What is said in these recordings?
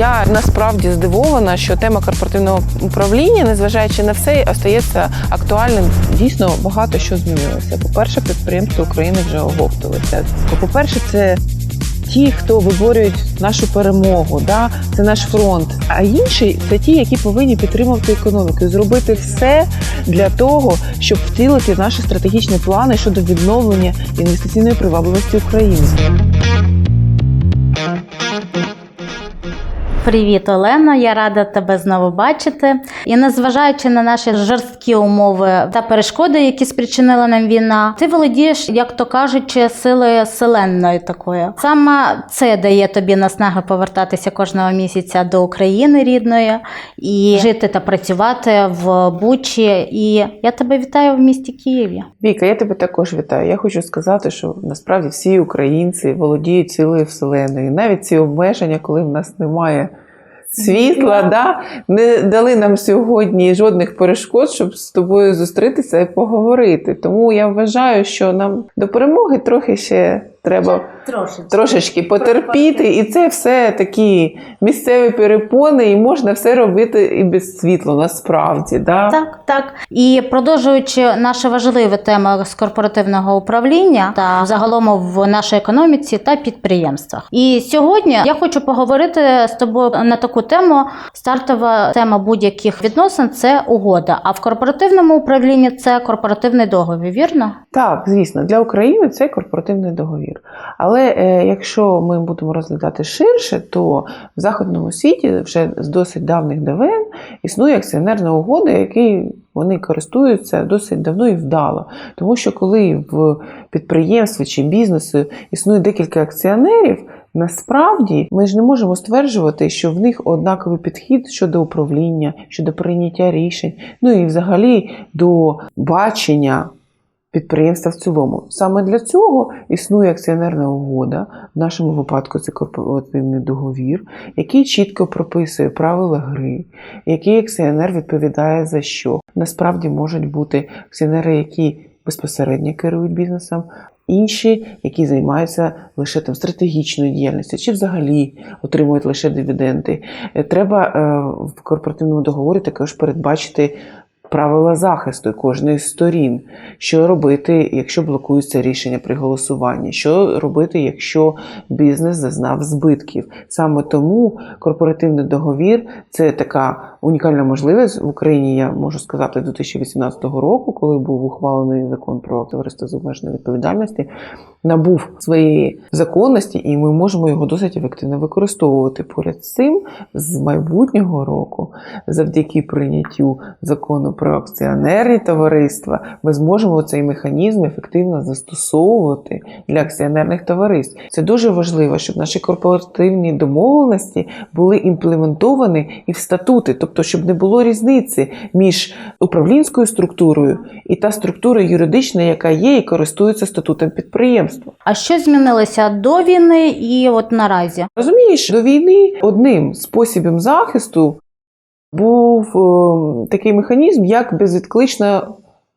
Я насправді здивована, що тема корпоративного управління, незважаючи на все, остається актуальним. Дійсно багато що змінилося. По-перше, підприємства України вже оговталися. По-перше, це ті, хто виборюють нашу перемогу, да? це наш фронт. А інші це ті, які повинні підтримувати економіку, зробити все для того, щоб втілити наші стратегічні плани щодо відновлення інвестиційної привабливості України. Привіт, Олено! Я рада тебе знову бачити. І незважаючи на наші жорсткі умови та перешкоди, які спричинила нам війна, ти володієш, як то кажучи, силою селенної такої. Саме це дає тобі наснаги повертатися кожного місяця до України рідної і жити та працювати в Бучі. І я тебе вітаю в місті Києві. Віка, я тебе також вітаю. Я хочу сказати, що насправді всі українці володіють цілою вселеною. Навіть ці обмеження, коли в нас немає світла, да, не дали нам сьогодні жодних перешкод, щоб з тобою зустрітися і поговорити. Тому я вважаю, що нам до перемоги трохи ще треба Трошечки. трошечки потерпіти, і це все такі місцеві перепони, і можна все робити і без світла, насправді. Да? Так, так. І продовжуючи нашу важливу тему з корпоративного управління та загалом в нашій економіці та підприємствах. І сьогодні я хочу поговорити з тобою на таку тему. Стартова тема будь-яких відносин це угода. А в корпоративному управлінні це корпоративний договір. Вірно? Так, звісно, для України це корпоративний договір. Але е, якщо ми будемо розглядати ширше, то в західному світі вже з досить давних давен існує акціонерна угода, який вони користуються досить давно і вдало. Тому що коли в підприємстві чи бізнесу існує декілька акціонерів, насправді ми ж не можемо стверджувати, що в них однаковий підхід щодо управління, щодо прийняття рішень, ну і взагалі до бачення підприємства в цілому. Саме для цього існує акціонерна угода, в нашому випадку це корпоративний договір, який чітко прописує правила гри, який акціонер відповідає за що. Насправді можуть бути акціонери, які безпосередньо керують бізнесом. Інші, які займаються лише там стратегічною діяльністю, чи взагалі отримують лише дивіденди. Е, Треба е, в корпоративному договорі також передбачити правила захисту кожної з сторін. Що робити, якщо блокується рішення при голосуванні? Що робити, якщо бізнес зазнав збитків? Саме тому корпоративний договір це така унікальна можливість в Україні. Я можу сказати 2018 року, коли був ухвалений закон про товариство з обмеженою відповідальності. Набув своєї законності, і ми можемо його досить ефективно використовувати. Поряд з цим, з майбутнього року, завдяки прийняттю закону про акціонерні товариства, ми зможемо цей механізм ефективно застосовувати для акціонерних товариств. Це дуже важливо, щоб наші корпоративні домовленості були імплементовані і в статути, тобто, щоб не було різниці між управлінською структурою і та структура юридична, яка є і користується статутом підприємства. А що змінилося до війни і от наразі? Розумієш, до війни одним спосібом захисту був е, такий механізм, як безвідклична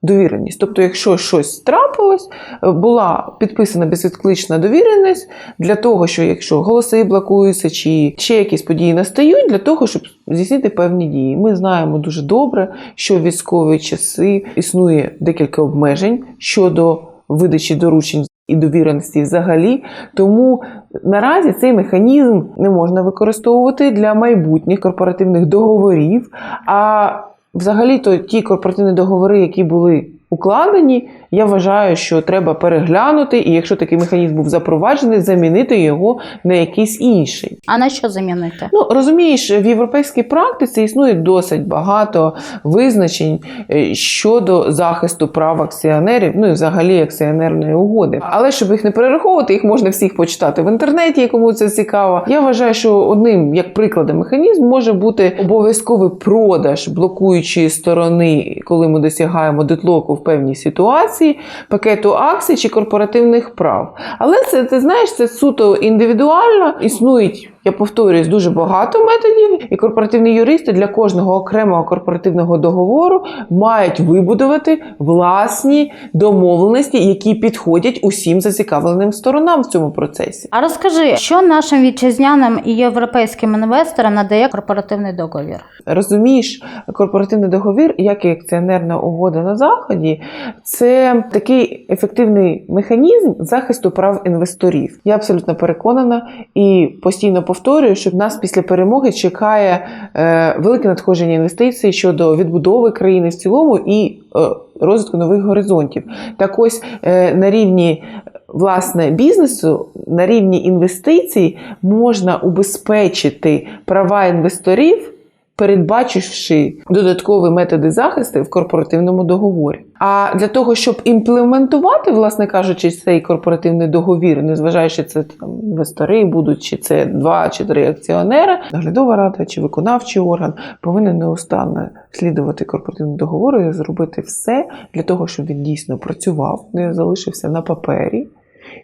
довіреність. Тобто, якщо щось трапилось, е, була підписана безвідклична довіреність для того, що якщо голоси блокуються чи ще якісь події настають, для того, щоб здійснити певні дії. Ми знаємо дуже добре, що в військові часи існує декілька обмежень щодо видачі доручень. І довіреності взагалі, тому наразі цей механізм не можна використовувати для майбутніх корпоративних договорів. А взагалі, то ті корпоративні договори, які були укладені, я вважаю, що треба переглянути, і якщо такий механізм був запроваджений, замінити його на якийсь інший. А на що замінити? Ну розумієш, в європейській практиці існує досить багато визначень е, щодо захисту прав акціонерів, ну і взагалі акціонерної угоди. Але щоб їх не перераховувати, їх можна всіх почитати в інтернеті, кому це цікаво. Я вважаю, що одним як прикладом механізм може бути обов'язковий продаж блокуючої сторони, коли ми досягаємо дедлоку в певній ситуації, пакету акцій чи корпоративних прав. Але це ти знаєш, це суто індивідуально існують Я повторююсь, дуже багато методів, і корпоративні юристи для кожного окремого корпоративного договору мають вибудувати власні домовленості, які підходять усім зацікавленим сторонам в цьому процесі. А розкажи, що нашим вітчизняним і європейським інвесторам надає корпоративний договір? Розумієш, корпоративний договір, як і акціонерна угода на заході, це такий ефективний механізм захисту прав інвесторів. Я абсолютно переконана і постійно повторюю, що в нас після перемоги чекає е, велике надходження інвестицій щодо відбудови країни в цілому і е, розвитку нових горизонтів. Так ось е, на рівні власне бізнесу, на рівні інвестицій можна убезпечити права інвесторів передбачивши додаткові методи захисту в корпоративному договорі. А для того, щоб імплементувати, власне кажучи, цей корпоративний договір, незважаючи це там інвестори будуть, чи це два чи три акціонери, наглядова рада чи виконавчий орган повинен неустанно слідувати корпоративному договору і зробити все для того, щоб він дійсно працював, не залишився на папері,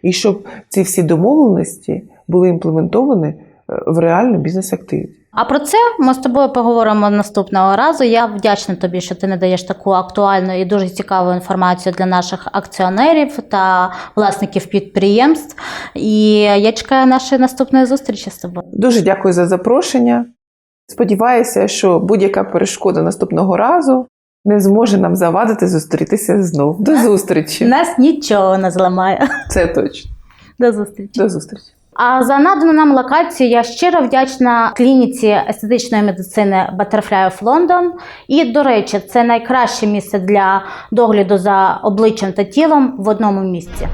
і щоб ці всі домовленості були імплементовані е, в реальну бізнес-активність. А про це ми з тобою поговоримо наступного разу. Я вдячна тобі, що ти надаєш таку актуальну і дуже цікаву інформацію для наших акціонерів та власників підприємств. І я чекаю нашої наступної зустрічі з тобою. Дуже дякую за запрошення. Сподіваюся, що будь-яка перешкода наступного разу не зможе нам завадити зустрітися знов. До зустрічі. Нас нічого не зламає. Це точно. До зустрічі. До зустрічі. А за надану нам локацію я щиро вдячна клініці естетичної медицини Butterfly of London. І, до речі, це найкраще місце для догляду за обличчям та тілом в одному місці.